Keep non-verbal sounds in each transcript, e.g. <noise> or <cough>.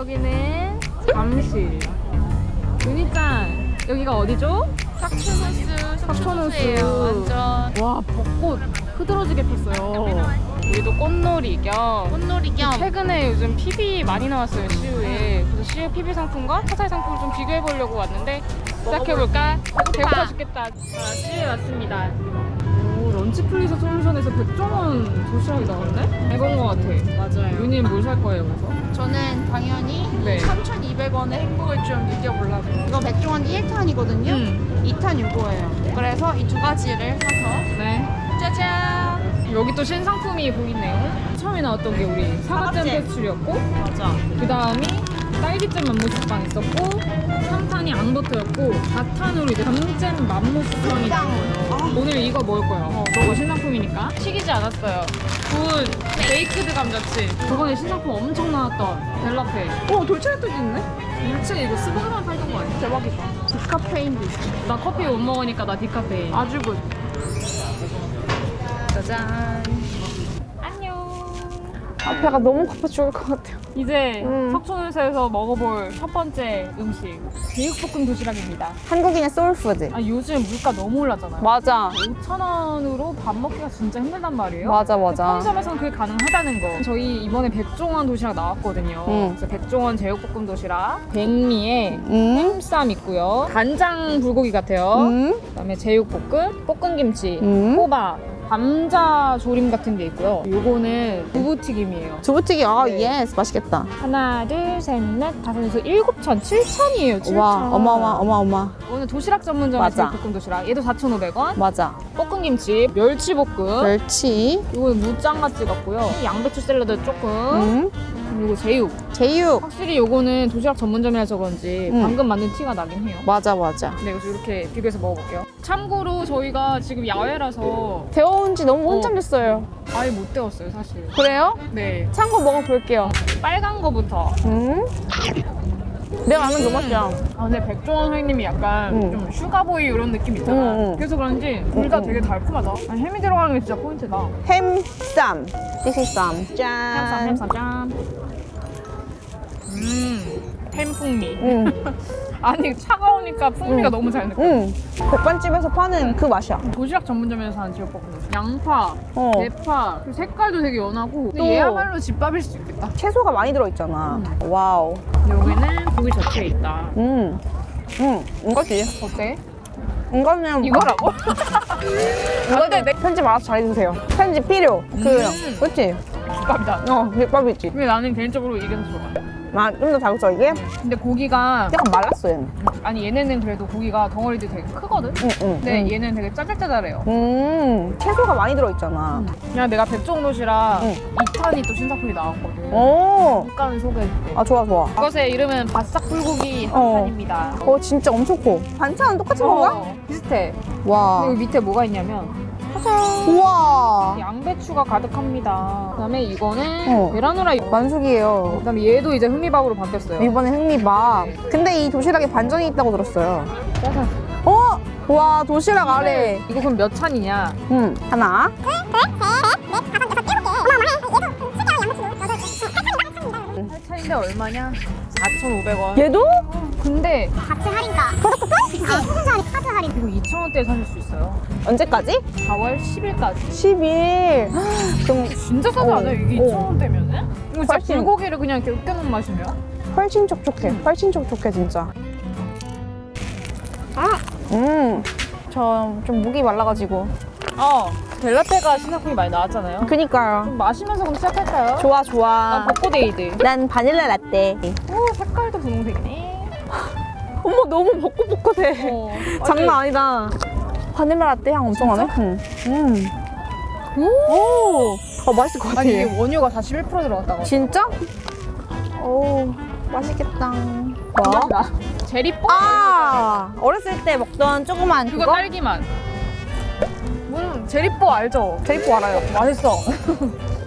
여기는 잠실. 윤희짱, 여기가 어디죠? 삭천호수. 삭춘호수예요 완전 와, 벚꽃 흐드러지게 폈어요. 우리도 꽃놀이 겸 꽃놀이 겸 최근에 요즘 PB 많이 나왔어요, CU에. 그래서 CU PB 상품과 타사의 상품을 좀 비교해 보려고 왔는데 시작해 볼까? 배고파 죽겠다. 자, CU에 왔습니다. 오, 런치 플리저 솔루션에서 백종원 도시락이 나왔네? 이건 것 같아. 맞아요 윤희는 뭘 살 거예요, 그래서? 저는 당연히 네. 3,200원의 행복을 좀 느껴보려고 이거 백종원 1탄이거든요 음. 2탄 이거예요 그래서 이 두 가지를 사서 네. 짜잔 여기 또 신상품이 보이네요. 처음에 나왔던 게 우리 사과잼 사과잼. 패스츄리였고, 맞아 그 다음이 딸기잼 맘모스빵 있었고, 3탄이 앙버터였고, 4탄으로 이제 감잼 맘모스빵이 나온 거예요. 오늘 이거 먹을 거예요. 저거 신상품이니까. 튀기지 않았어요. 구운 베이크드 감자칩. 저번에 신상품 엄청 나왔던 델라페. 오 돌체라도 있네 일체 이거 스벅만 팔던 거 아니야? 대박이다 디카페인도 있어 나 커피 못 먹으니까 나 디카페인. 아주 굿 짜잔. 아, 배가 너무 고파 죽을 것 같아요 이제 음. 석촌호수에서 먹어볼 첫 번째 음식 제육볶음 도시락입니다. 한국인의 소울푸드 아 요즘 물가 너무 올랐잖아요. 맞아 5천 원으로 밥 먹기가 진짜 힘들단 말이에요. 맞아 맞아 편의점에서는 그게 가능하다는 거. 저희 이번에 백종원 도시락 나왔거든요. 음. 그래서 백종원 제육볶음 도시락, 백미에 음? 햄쌈 있고요. 간장 불고기 같아요. 음? 그다음에 제육볶음, 볶음김치, 음? 호박, 감자 조림 같은 게 있고요. 요거는 두부튀김이에요. 두부튀기 아 네. 예스 맛있겠다 하나, 둘, 셋, 넷, 다섯, 여섯, 일곱 천, 칠천이에요. 칠천. 와 어마어마 어마어마 오늘 도시락 전문점의 맞아. 제육볶음 도시락. 얘도 4,500원. 맞아 볶음김치, 멸치 볶음. 멸치 이거는 무장같이 같고요. 양배추 샐러드 조금. 음? 그리고 제육. 제육 확실히 요거는 도시락 전문점이라서 그런지 음. 방금 만든 티가 나긴 해요. 맞아 맞아 네, 그래서 이렇게 비교해서 먹어볼게요. 참고로 저희가 지금 야외라서 데워온 지 너무 어. 한참 됐어요 아예 못 데웠어요, 사실. 그래요? 네. 찬 거 먹어볼게요 빨간 거부터. 음? 내가 아는 그 맛이야 아, 근데 백종원 선생님이 약간 음. 좀 슈가보이 이런 느낌 있잖아. 음, 음. 그래서 그런지 둘 다 음, 음. 되게 달콤하다. 아니, 햄이 들어가는 게 진짜 포인트다. 햄쌈 This is 쌈 짠. 햄쌈, 햄쌈, 짠. 음, 햄 풍미. 응. <laughs> 아니, 차가우니까 풍미가 음. 너무 잘 느껴. 응. 백반집에서 파는 그 맛이야. 도시락 전문점에서 사는 제육볶음. 양파, 어. 대파, 그리고 색깔도 되게 연하고. 근데 또- 얘야말로 집밥일 수 있겠다. 채소가 많이 들어있잖아. 와우. 여기는 고기 자체에 있다. 음. 음. 이거지. 어때? 이거는 이거라고? <laughs> 이거는 편집 알아서 잘해주세요. 편집 필요. 그, 음. 그치? 집밥이다. 어, 밑밥이지. 근데 나는 개인적으로 이게 더 좋아. 아, 좀 더 자극적 이게? 근데 고기가 약간 말랐어, 얘는. 아니 얘네는 그래도 고기가 덩어리도 되게 크거든. 응, 응. 근데 응. 얘는 되게 짜잘짜잘해요. 음, 채소가 많이 들어있잖아. 그냥 내가 백종 도시락 응. 2탄이 또 신상품이 나왔거든. 오. 잠깐 소개해줄게. 아, 좋아, 좋아. 이것의 이름은 바싹 불고기 한 어. 판입니다. 어, 진짜 엄청 커. 반찬은 똑같은 건가? 어, 비슷해. 와. 그리고 밑에 뭐가 있냐면 우와. 양배추가 가득합니다. 그다음에 이거는 어. 계란후라이. 만숙이에요. 그다음에 얘도 이제 흥미밥으로 바뀌었어요. 이번에 흥미밥. 근데 이 도시락에 반전이 있다고 들었어요. 짜잔. 어? 와, 도시락 아래. 이거 그럼 몇 찬이냐? 음, 하나. 한 찬인데 얼마냐? 4,500원. 얘도? 근데 같이 할인가? 고속도서? 그치? 소순수 할인, 카드 할인. 이거 2,000원대에 사실 수 있어요. 언제까지? 4월 10일까지. 10일. 그럼 진짜 싸지 어. 않아요? 이게 어. 2,000원대면은? 이거 진짜 훨씬. 불고기를 그냥 이렇게 으깨놓은 맛이네요? 훨씬 촉촉해. 훨씬 촉촉해, 진짜. 아! 음. 저 좀 목이 말라가지고. 어. 델라테가 신상품이 많이 나왔잖아요. 그니까요. 좀 마시면서 그럼 시작할까요? 좋아, 난 좋아. 벚꽃데이드. 난 바닐라 라떼. 오, 색깔도 분홍색이네. <laughs> 어머, 너무 벚꽃벚꽃해. 어. 장난 아니다. 바닐라 라떼 향 엄청 나네? 응. 음. 오! 어, 맛있을 것 같아. 아니, 이게 원유가 41% 들어갔다고. 진짜? 오, 맛있겠다. 뭐? 나 제리 뽀? 아, 어렸을 때 먹던 조그만 그거 그거? 딸기맛. 음, 제리뽀 알죠? 제이포 알아요. 맛있어. <laughs>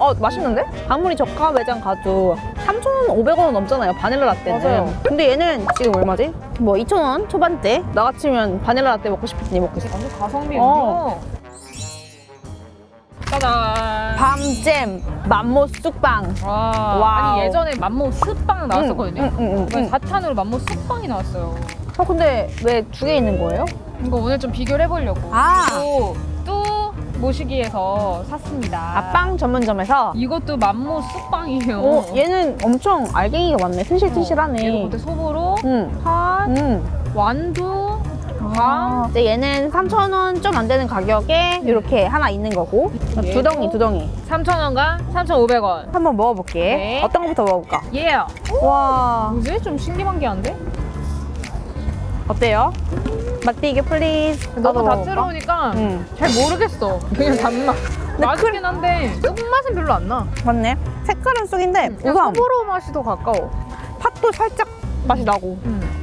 어, 맛있는데? 아무리 저가 매장 가도 3,500원 넘잖아요, 바닐라 라떼는. 맞아요. 근데 얘는 지금 얼마지? 뭐 2,000원 초반대? 나 같으면 바닐라 라떼 먹고 싶을 때 먹고 있어. 완전 가성비 어. 음료. 짜잔. 밤잼 맘모 쑥빵. 와. 와우. 아니 예전에 맘모 스빵 나왔었거든요. 응, 응, 응, 응. 이번에 4탄으로 맘모 스빵이 나왔어요. 어 근데 왜 두 개 있는 거예요? 이거 오늘 좀 비교를 해보려고. 아. 또, 또 모시기에서 샀습니다. 아 빵 전문점에서. 이것도 맘모 쑥빵이에요. 어 얘는 엄청 알갱이가 많네. 틀실틀실하네. 얘도 그때 소보로, 응. 팥, 응. 완두, 아. 이제 얘는 3,000원 좀 안 되는 가격에 이렇게 하나 있는 거고 얘도? 두 덩이 두 덩이 3,000원과 3,500원. 한번 먹어볼게 네. 어떤 것부터 먹어볼까? 예. 와 뭐지? 좀 신기한게한데? 어때요? 맛비교 플리즈 너무 다채로우니까 응 잘 모르겠어. 그냥 단맛. 맛있긴 한데 쑥맛은 별로 안 나. 맞네 색깔은 쑥인데 그냥 우선 소보로 맛이 더 가까워. 팥도 살짝 맛이 나고.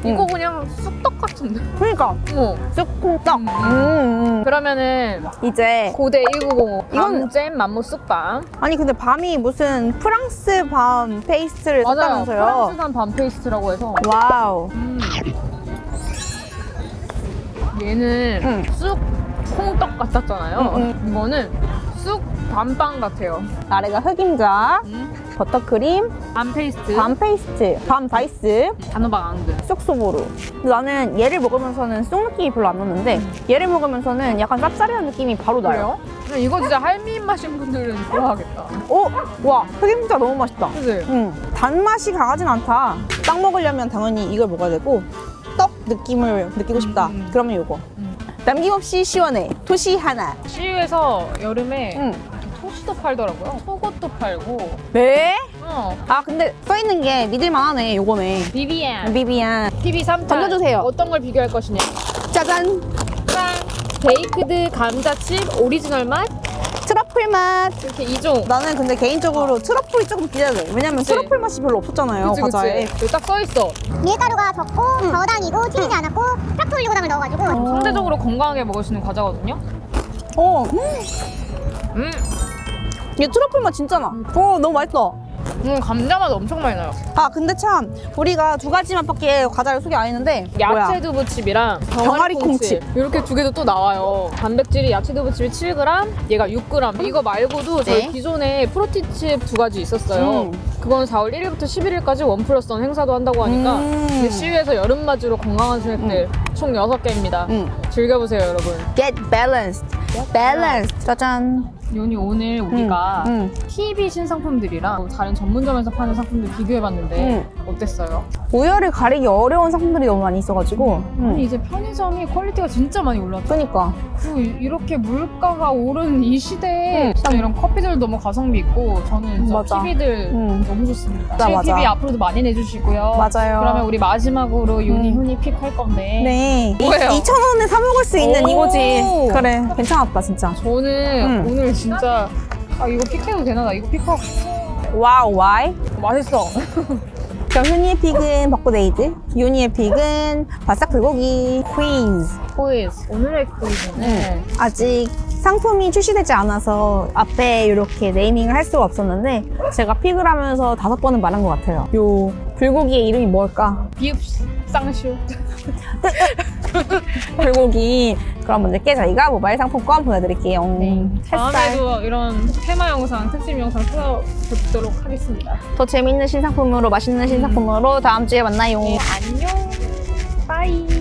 이거 그냥 쑥떡 같은데? 그러니까 어. 쑥콩떡 음. 음, 음. 그러면은 이제 고대 1905 이건- 밤잼 맘모 쑥빵 아니 근데 밤이 무슨 프랑스 밤 페이스트를 맞아요 썼다면서요 프랑스산 밤 페이스트라고 해서 와우 음. 얘는 음. 쑥 콩떡 같았잖아요 음, 이거는 쑥 밤빵 같아요 아래가 흑임자 음. 버터크림 밤 페이스트 밤 페이스트 밤 다이스 단호박 앙드 쑥소보루. 나는 얘를 먹으면서는 쑥 느낌이 별로 안 나는데 얘를 먹으면서는 약간 쌉싸리한 느낌이 바로 나요. 근데 이거 진짜 할미 입맛인 분들은 좋아하겠다 오, 와, 흑임자 너무 맛있다. 그치? 응, 단맛이 강하진 않다. 빵 먹으려면 당연히 이걸 먹어야 되고 떡 느낌을 느끼고 싶다. 음. 그러면 이거. 음. 남김없이 시원해. 토시 하나. CU에서 여름에 응. 토시도 팔더라고요 속옷도 팔고 네? 어. 아 근데 써 있는 게 믿을만하네. 요거네. 비비안 비비안. TV 3탄 던져주세요. 어떤 걸 비교할 것이냐 짜잔. 짠 베이크드 감자칩 오리지널 맛 트러플 맛. 이렇게 2종 나는 근데 개인적으로 트러플이 조금 기대돼. 왜냐면 그치. 트러플 맛이 별로 없었잖아요. 그치 과자에. 그치 여기 딱 써있어 밀가루가 적고 저당이고 튀기지 않았고 트러플 올리고당을 넣어가지고 상대적으로 건강하게 먹을 수 있는 과자거든요 어, 음, 얘 트러플 맛 진짜 나. 어, 너무 맛있어. 음 감자 맛 엄청 많이 나요 아, 근데 참 우리가 두 가지 맛밖에 과자를 소개 안 했는데 야채? 두부칩이랑 병아리 콩칩. 이렇게 두 개도 또 나와요 단백질이 야채 두부칩이 7g 얘가 6g 이거 말고도 저희 네. 기존에 프로티칩 두 가지 있었어요 음. 그건 4월 1일부터 11일까지 원 플러스 원 행사도 한다고 하니까 음. 시위에서 여름 맞이로 건강한 스낵들 총 6개입니다 응. 즐겨보세요 여러분 Get balanced. balanced. 짜잔. 요니 오늘 우리가 응. TV 신상품들이랑 다른 전문점에서 파는 상품들 비교해봤는데 어땠어요? 우열을 가리기 어려운 상품들이 너무 많이 있어가지고. 아니 응. 이제 편의점이 퀄리티가 진짜 많이 올랐죠 그니까. 그리고 이- 이렇게 물가가 오른 이 시대에 진짜 이런 커피들 너무 가성비 있고 저는 진짜 맞아. TV들 응. 너무 좋습니다 맞아, 맞아. TV 앞으로도 많이 내주시고요 맞아요. 그러면 우리 마지막으로 요니 음. 훈이 픽 할 건데 네. 뭐예요? 2,000원에 사 먹을 수 있는 오. 이거지. 그래. 괜찮았다, 진짜. 저는 음. 오늘 진짜 아 이거 픽해도 되나? 나 이거 픽하고 와우, 와이. 맛있어 <laughs> 그럼 훈이의 픽은 벚꽃에이드, 윤이의 픽은 바싹 불고기, 퀴즈. 퀴즈 오늘의 퀴즈는 아직 상품이 출시되지 않아서 앞에 이렇게 네이밍을 할 수가 없었는데 제가 픽을 하면서 다섯 번은 말한 것 같아요. 요 불고기의 이름이 뭘까? 비읍 쌍슈 <laughs> 불고기. 그럼 먼저께 저희가 모바일 상품권 보내드릴게요. 햇살. 다음에도 이런 테마 영상, 특집 영상 찍어보도록 하겠습니다. 더 재밌는 신상품으로 맛있는 신상품으로 다음 주에 만나요. 네, 안녕. 빠이.